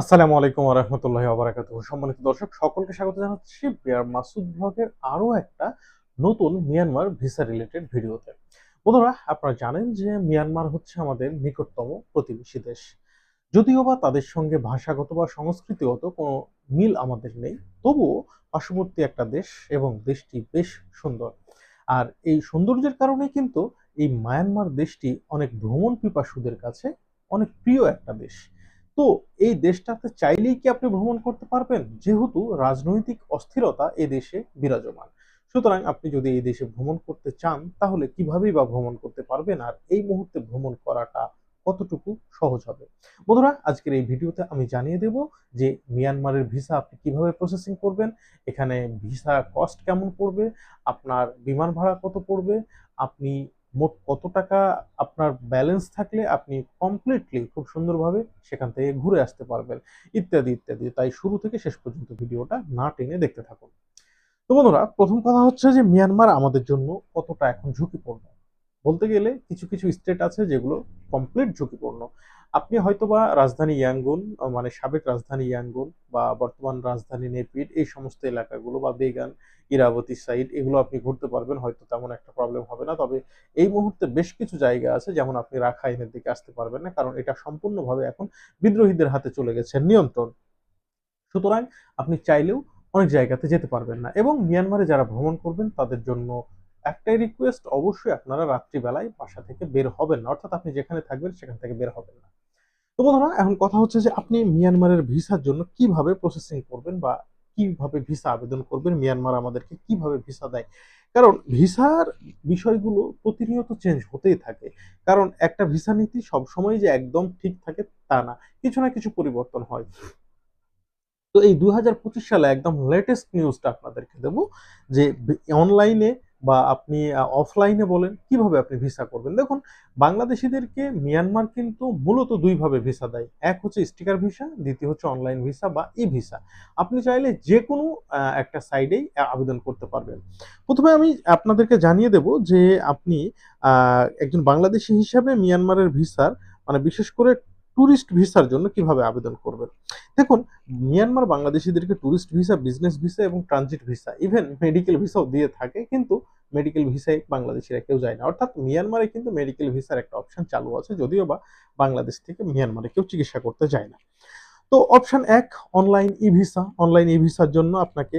আসসালামু আলাইকুম রহমতুল্লাহ আবরাকাত সম্মানিত দর্শক, সকলকে স্বাগত জানাচ্ছি বিয়ার মাসুদ ব্লগের আরও একটা নতুন মিয়ানমার ভিসা রিলেটেড ভিডিওতে। বন্ধুরা, আপনারা জানেন যে মিয়ানমার হচ্ছে আমাদের নিকটতম প্রতিবেশী দেশ। যদিও বা তাদের সঙ্গে ভাষাগত বা সংস্কৃতিগত কোনো মিল আমাদের নেই, তবুও পার্শ্ববর্তী একটা দেশ এবং দেশটি বেশ সুন্দর। আর এই সৌন্দর্যের কারণে কিন্তু এই মায়ানমার দেশটি অনেক ভ্রমণ পিপাসুদের কাছে অনেক প্রিয় একটা দেশ। তো এই দেশটাতে চাইলেই কি আপনি ভ্রমণ করতে পারবেন? যেহেতু রাজনৈতিক অস্থিরতা এই দেশে বিরাজমান। সুতরাং আপনি যদি এই দেশে ভ্রমণ করতে চান, তাহলে কিভাবেই বা ভ্রমণ করতে পারবেন আর এই মুহূর্তে ভ্রমণ করাটা কতটুকু সহজ হবে? বন্ধুরা, আজকের এই ভিডিওতে আমি জানিয়ে দেব যে মিয়ানমারের ভিসা আপনি কীভাবে প্রসেসিং করবেন, এখানে ভিসা কস্ট কেমন পড়বে, আপনার বিমান ভাড়া কত পড়বে, আপনি মোট কত টাকা আপনার ব্যালেন্স থাকলে আপনি কমপ্লিটলি খুব সুন্দরভাবে সেখান থেকে ঘুরে আসতে পারবেন, ইত্যাদি ইত্যাদি। তাই শুরু থেকে শেষ পর্যন্ত ভিডিওটা না টেনে দেখতে থাকুন। তো বন্ধুরা, প্রথম কথা হচ্ছে যে মিয়ানমার আমাদের জন্য কতটা এখন ঝুঁকিপূর্ণ? বলতে গেলে কিছু কিছু স্টেট আছে যেগুলো কমপ্লিট ঝুঁকিপূর্ণ। আপনি হয়তোবা রাজধানী ইয়াঙ্গুন মানে সাবেক রাজধানী ইয়াঙ্গুন বা বর্তমান রাজধানী নেপিড এই সমস্ত এলাকাগুলো বা বেগান ইরাবতী সাইড, এগুলো আপনি ঘুরতে পারবেন, হয়তো তেমন একটা প্রবলেম হবে না। তবে এই মুহূর্তে বেশ কিছু জায়গা আছে যেমন আপনি রাখাইনের দিকে আসতে পারবেন না, কারণ এটা সম্পূর্ণভাবে এখন বিদ্রোহীদের হাতে চলে গেছে, নিয়ন্ত্রণ। সুতরাং আপনি চাইলেও অনেক জায়গাতে যেতে পারবেন না। এবং মিয়ানমারে যারা ভ্রমণ করবেন, তাদের জন্য একটাই রিকোয়েস্ট অবশ্যই আপনারা রাত্রিবেলায় বাসা থেকে বের হবেন না। অর্থাৎ আপনি যেখানে থাকবেন সেখান থেকে বের হবেন না। তো বন্ধুরা, এখন কথা হচ্ছে যে আপনি মিয়ানমারের ভিসার জন্য কীভাবে প্রসেসিং করবেন বা কীভাবে ভিসা আবেদন করবেন, মিয়ানমার আমাদেরকে কীভাবে ভিসা দেয়? কারণ ভিসার বিষয়গুলো প্রতিনিয়ত চেঞ্জ হতেই থাকে। কারণ একটা ভিসা নীতি সবসময় যে একদম ঠিক থাকে তা না, কিছু না কিছু পরিবর্তন হয়। তো এই দু হাজার পঁচিশ সালে একদম লেটেস্ট নিউজটা আপনাদেরকে দেব যে অনলাইনে বা আপনি অফলাইনে বলেন, কীভাবে আপনি ভিসা করবেন? দেখুন, বাংলাদেশিদেরকে মিয়ানমার কিন্তু মূলত দুইভাবে ভিসা দেয়। এক হচ্ছে স্টিকার ভিসা দ্বিতীয় হচ্ছে অনলাইন ভিসা বা ই ভিসা আপনি চাইলে যে কোনো একটা সাইডেই আবেদন করতে পারবেন। প্রথমে আমি আপনাদেরকে জানিয়ে দেব যে আপনি একজন বাংলাদেশি হিসাবে মিয়ানমারের ভিসার মানে বিশেষ করে ট্যুরিস্ট ভিসার জন্য কীভাবে আবেদন করবেন? দেখুন মিয়ানমার বাংলাদেশিদেরকে ট্যুরিস্ট ভিসা বিজনেস ভিসা এবং ট্রানজিট ভিসা ইভেন মেডিকেল ভিসাও দিয়ে থাকে, কিন্তু মেডিকেল ভিসায় বাংলাদেশিরা কেউ যায় না। অর্থাৎ মিয়ানমারে কিন্তু মেডিকেল ভিসার একটা অপশন চালু আছে, যদিও বা বাংলাদেশ থেকে মিয়ানমারে কেউ চিকিৎসা করতে যায় না। তো অপশন এক online e visa online e ভিসার জন্য আপনাকে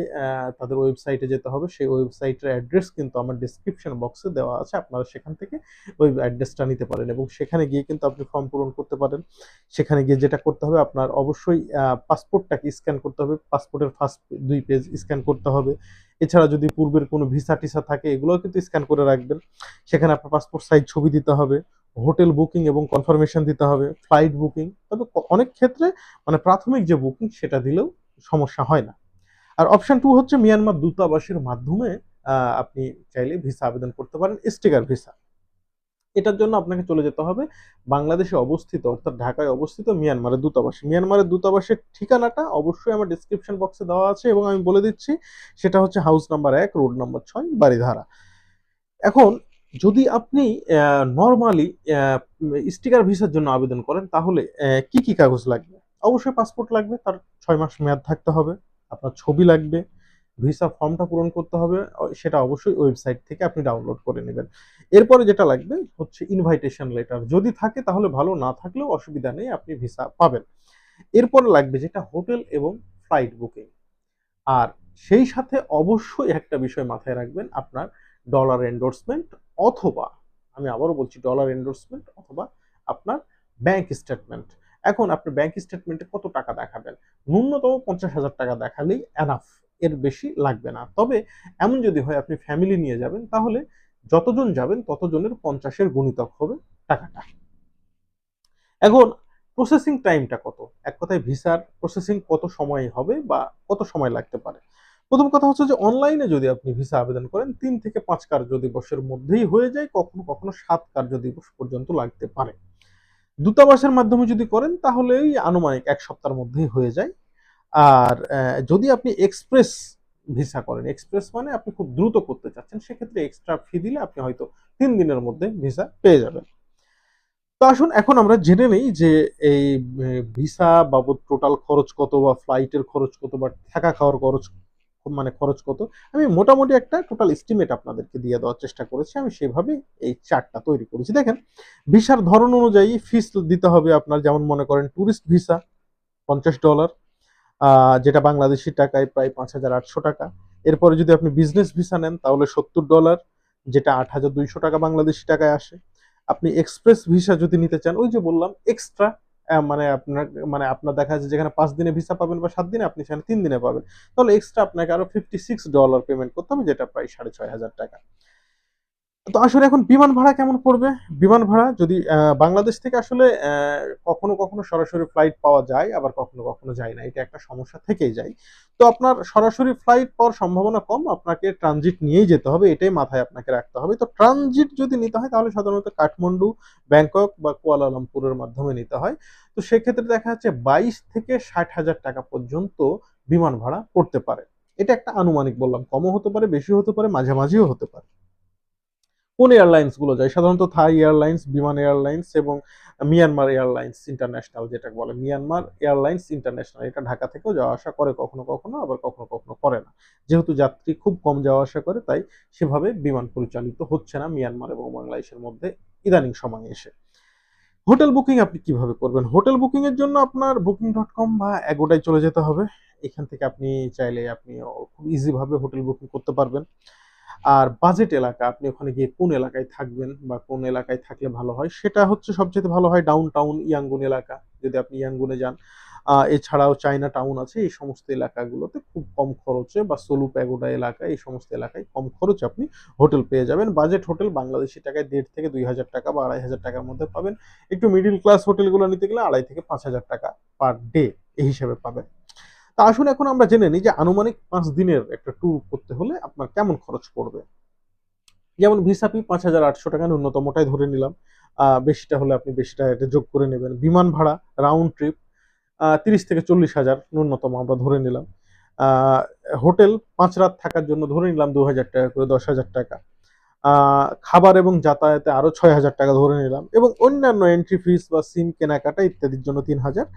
তাদের ওয়েবসাইটে যেতে হবে। সেই ওয়েবসাইটের অ্যাড্রেস কিন্তু আমার ডিসক্রিপশন বক্সে দেওয়া আছে। আপনারা সেখান থেকে ওই অ্যাড্রেসটা নিতে পারেন এবং সেখানে গিয়ে কিন্তু আপনি ফর্ম পূরণ করতে পারেন। সেখানে গিয়ে যেটা করতে হবে, আপনার অবশ্যই পাসপোর্টটাকে স্ক্যান করতে হবে। পাসপোর্টের ফার্স্ট দুই পেজ স্ক্যান করতে হবে। এছাড়া যদি পূর্বের কোনো ভিসা টিসা থাকে, এগুলোও কিন্তু স্ক্যান করে রাখবেন। সেখানে আপনার পাসপোর্ট সাইজ ছবি দিতে হবে। হোটেল বুকিং এবং কনফার্মেশন দিতে হবে, ফ্লাইট বুকিং। তবে অনেক ক্ষেত্রে মানে প্রাথমিক যে বুকিং সেটা দিলেও সমস্যা হয় না। আর অপশান টু হচ্ছে মিয়ানমার দূতাবাসের মাধ্যমে আপনি চাইলে ভিসা আবেদন করতে পারেন, স্টিকার ভিসা। এটার জন্য আপনাকে চলে যেতে হবে বাংলাদেশে অবস্থিত, অর্থাৎ ঢাকায় অবস্থিত মিয়ানমারের দূতাবাস। মিয়ানমারের দূতাবাসের ঠিকানাটা অবশ্যই আমার ডিসক্রিপশন বক্সে দেওয়া আছে এবং আমি বলে দিচ্ছি, সেটা হচ্ছে হাউস নাম্বার এক রোড নাম্বার ছয় বাড়িধারা এখন যদি আপনি নর্মালি স্টিকার ভিসার জন্য আবেদন করেন, তাহলে কি কি কাগজ লাগবে? অবশ্যই পাসপোর্ট লাগবে, তার ছয় মাস মেয়াদ থাকতে হবে, আপনার ছবি লাগবে ভিসা ফর্মটা পূরণ করতে হবে সেটা অবশ্যই ওয়েবসাইট থেকে আপনি ডাউনলোড করে নেবেন। এরপরে যেটা লাগবে হচ্ছে ইনভাইটেশন লেটার যদি থাকে, তাহলে ভালো, না থাকলেও অসুবিধা নেই, আপনি ভিসা পাবেন। এরপরে লাগবে যেটা হোটেল এবং ফ্লাইট বুকিং আর সেই সাথে অবশ্যই একটা বিষয় মাথায় রাখবেন, আপনার ডলার এন্ডোর্সমেন্ট অথবা, আমি আবারও বলছি ডলার এন্ডোর্সমেন্ট অথবা আপনার ব্যাংক স্টেটমেন্ট এখন আপনি ব্যাংক স্টেটমেন্টে কত টাকা দেখাবেন? ন্যূনতম পঞ্চাশ হাজার টাকা দেখালেই এনাফ এর বেশি লাগবে না। তবে এমন যদি হয়, আপনি ফ্যামিলি নিয়ে যাবেন, তাহলে যতজন যাবেন, ততজনের পঞ্চাশের গুণিতক হবে টাকাটা। এখন প্রসেসিং টাইমটা কত? এক কথায় ভিসার প্রসেসিং কত সময় হবে বা কত সময় লাগতে পারে? প্রথম কথা হচ্ছে যে অনলাইনে যদি আপনি ভিসা আবেদন করেন, তিন থেকে পাঁচ কার্য দিবসের মধ্যেই হয়ে যায়, কখনো কখনো সাত কার্য দিবস পর্যন্ত লাগতে পারে। দূতাবাসের মাধ্যমে যদি করেন, তাহলে তাহলেই আনুমানিক এক সপ্তাহের মধ্যেই হয়ে যায়। আর যদি আপনি এক্সপ্রেস ভিসা করেন এক্সপ্রেস মানে আপনি খুব দ্রুত করতে চাচ্ছেন, সেক্ষেত্রে এক্সট্রা ফি দিলে আপনি হয়তো তিন দিনের মধ্যে ভিসা পেয়ে যাবেন। তো আসুন, এখন আমরা জেনে নেই যে এই ভিসা বাবদ টোটাল খরচ কত বা ফ্লাইটের খরচ কত বা থাকা খাওয়ার খরচ মানে খরচ কত? আমি মোটামুটি একটা টোটাল এস্টিমেট আপনাদেরকে দিয়ে দেওয়ার চেষ্টা করেছি। আমি সেভাবেই এই চার্টটা তৈরি করেছি। দেখেন ভিসার ধরন অনুযায়ী ফিস দিতে হবে আপনার যেমন মনে করেন ট্যুরিস্ট ভিসা $৫০ আ যেটা বাংলাদেশি টাকায় প্রায় ৳৫,৮০০ এরপরে যদি আপনি বিজনেস ভিসা নেন তাহলে $৭০ যেটা আট হাজার দুইশো টাকা বাংলাদেশি টাকায় আসে। আপনি এক্সপ্রেস ভিসা যদি নিতে চান ওই যে বললাম এক্সট্রা মানে আপনার মানে আপনার দেখা যাচ্ছে যেখানে পাঁচ দিনে ভিসা পাবেন বা সাত দিনে আপনি সেখানে তিন দিনে পাবেন। তাহলে এক্সট্রা আপনাকে আরও $56 পেমেন্ট করতে হবে যেটা প্রায় ৳৬,৫০০ তো আসলে এখন বিমান ভাড়া কেমন পড়বে? বিমান ভাড়া যদি বাংলাদেশ থেকে আসলে কখনো, কখনো সরাসরি ফ্লাইট পাওয়া যায় আবার কখনো, কখনো যায় না। এটা একটা সমস্যা থেকেই যায়। তো আপনার সরাসরি ফ্লাইট পাওয়ার সম্ভাবনা কম। আপনাকে ট্রানজিট নিয়েই যেতে হবে। এটাই মাথায় আপনাকে রাখতে হবে। তো ট্রানজিট যদি নিতে হয় তাহলে সাধারণত কাঠমান্ডু, ব্যাংকক বা কুয়ালালামপুরের মাধ্যমে নিতে হয়। তো সেক্ষেত্রে দেখা যাচ্ছে ২২ থেকে ৳৬০,০০০ পর্যন্ত বিমান ভাড়া পড়তে পারে। এটা একটা আনুমানিক বললাম। কমও হতে পারে, বেশিও হতে পারে, মাঝামাঝিও হতে পারে। কোন এয়ারলাইন্সগুলো যায়? সাধারণত থাই এয়ারলাইন্স, বিমান এয়ারলাইন্স এবং মিয়ানমার এয়ারলাইন্স ইন্টারন্যাশনাল যেটাকে বলে। মিয়ানমার এয়ারলাইন্স ইন্টারন্যাশনাল এটা ঢাকা থেকেও যাওয়া আসা করে কখনো, কখনো আবার কখনো, কখনো করে না। যেহেতু যাত্রী খুব কম যাওয়া আসা করে তাই সেভাবে বিমান পরিচালিত হচ্ছে না মিয়ানমার এবং বাংলাদেশের মধ্যে ইদানিং সময়ে এসে। হোটেল বুকিং আপনি কীভাবে করবেন? হোটেল বুকিং এর জন্য আপনার বুকিং ডট কম বা Agoda য় চলে যেতে হবে। এখান থেকে আপনি চাইলে আপনি খুব ইজি ভাবে হোটেল বুকিং করতে পারবেন। আর বাজেট এলাকা আপনি ওখানে গিয়ে কোন এলাকায় থাকবেন বা কোন এলাকায় থাকলে ভালো হয় সেটা হচ্ছে সবচেয়ে ভালো হয় ডাউন টাউন, ইয়াঙ্গুন এলাকা। যদি আপনি ইয়াঙ্গুনে যান। এছাড়াও চায়না টাউন আছে এই সমস্ত এলাকাগুলোতে খুব কম খরচে বা সোলু প্যাগোডা এলাকা এই সমস্ত এলাকায় কম খরচে আপনি হোটেল পেয়ে যাবেন। বাজেট হোটেল বাংলাদেশি টাকায় দেড় থেকে ৳২,০০০ বা আড়াই হাজার টাকার মধ্যে পাবেন। একটু মিডল ক্লাস হোটেলগুলো নিতে গেলে আড়াই থেকে ৳৫,০০০ পার ডে এই হিসাবে পাবেন। তো আসুন এখন আমরা জেনে নিই যে আনুমানিক পাঁচ দিনের একটা ট্যুর করতে হলে আপনার কেমন খরচ পড়বে? যেমন ভিসা ফি ৳৫,৮০০ ন্যূনতমটাই ধরে নিলাম। বেশিটা হলে আপনি বেশিটা এটা যোগ করে নেবেন। বিমান ভাড়া রাউন্ড ট্রিপ তিরিশ থেকে চল্লিশ হাজার ন্যূনতম আমরা ধরে নিলাম। হোটেল পাঁচ রাত থাকার জন্য ধরে নিলাম ৳২,০০০ করে ৳১০,০০০ আ খাবার এবং যাতায়াতে আরও ৳৬,০০০ ধরে নিলাম এবং অন্যান্য এন্ট্রি ফিস বা সিম কেনাকাটা ইত্যাদির জন্য ৩,০০০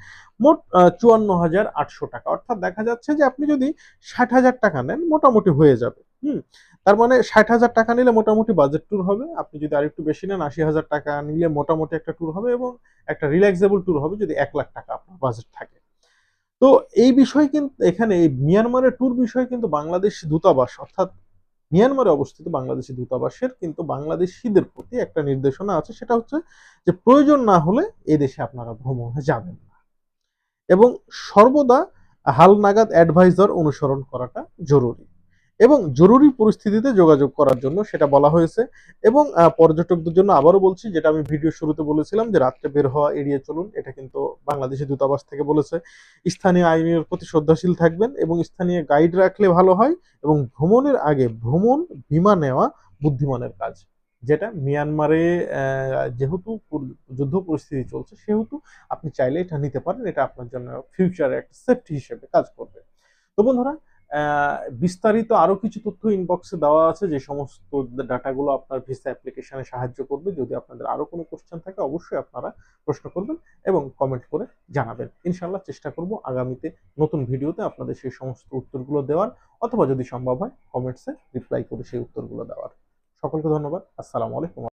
মোট চুয়ান্ন হাজার আটশো টাকা অর্থাৎ দেখা যাচ্ছে যে আপনি যদি ৳৬০,০০০ নেন মোটামুটি হয়ে যাবে। হুম? তার মানে ৳৬০,০০০ নিলে মোটামুটি বাজেট ট্যুর হবে। আপনি যদি আরেকটু বেশি নেন ৳৮০,০০০ নিলে মোটামুটি একটা ট্যুর হবে এবং একটা রিল্যাক্সেবল ট্যুর হবে যদি এক লাখ টাকা আপনার বাজেট থাকে। তো এই বিষয় কিন্তু এখানে মিয়ানমারের ট্যুর বিষয়ে কিন্তু বাংলাদেশ দূতাবাস অর্থাৎ মিয়ানমারে অবস্থিত বাংলাদেশি দূতাবাসের কিন্তু বাংলাদেশিদের প্রতি একটা নির্দেশনা আছে, সেটা হচ্ছে যে প্রয়োজন না হলে এদেশে আপনারা ভ্রমণে যাবেন না। এবং সর্বদা হালনাগাদ অ্যাডভাইজার অনুসরণ করাটা জরুরি। এবং জরুরি পরিস্থিতিতে যোগাযোগ করার জন্য সেটা বলা হয়েছে এবং পর্যটকদের জন্য আবারও বলছি, যেটা আমি ভিডিও শুরুতে বলেছিলাম যে রাত্রে বের হওয়া, এড়িয়ে চলুন। এটা কিন্তু বাংলাদেশী দূতাবাস থেকে বলেছে। স্থানীয় আইনের প্রতি শ্রদ্ধাশীল থাকবেন এবং স্থানীয় গাইড রাখলে ভালো হয় এবং ভ্রমণের আগে ভ্রমণ, বীমা নেওয়া বুদ্ধিমানের কাজ। যেটা মিয়ানমারে যেহেতু যুদ্ধ পরিস্থিতি চলছে, সেহেতু আপনি চাইলে এটা নিতে পারেন। এটা আপনার জন্য ফিউচারে একটা সেফটি হিসেবে কাজ করবে। তো বন্ধুরা বিস্তারিত আরও কিছু তথ্য ইনবক্সে দেওয়া আছে, যে সমস্ত ডাটাগুলো আপনার ভিসা অ্যাপ্লিকেশনে সাহায্য করবে। যদি আপনাদের আরও কোনো কোয়েশ্চেন থাকে, অবশ্যই আপনারা প্রশ্ন করবেন এবং কমেন্ট করে জানাবেন। ইনশাআল্লাহ চেষ্টা করব আগামীতে নতুন ভিডিওতে আপনাদের সেই সমস্ত উত্তরগুলো দেওয়ার, অথবা যদি সম্ভব হয় কমেন্টসে রিপ্লাই করে সেই উত্তরগুলো দেওয়ার। সকলকে ধন্যবাদ। আসসালামু আলাইকুম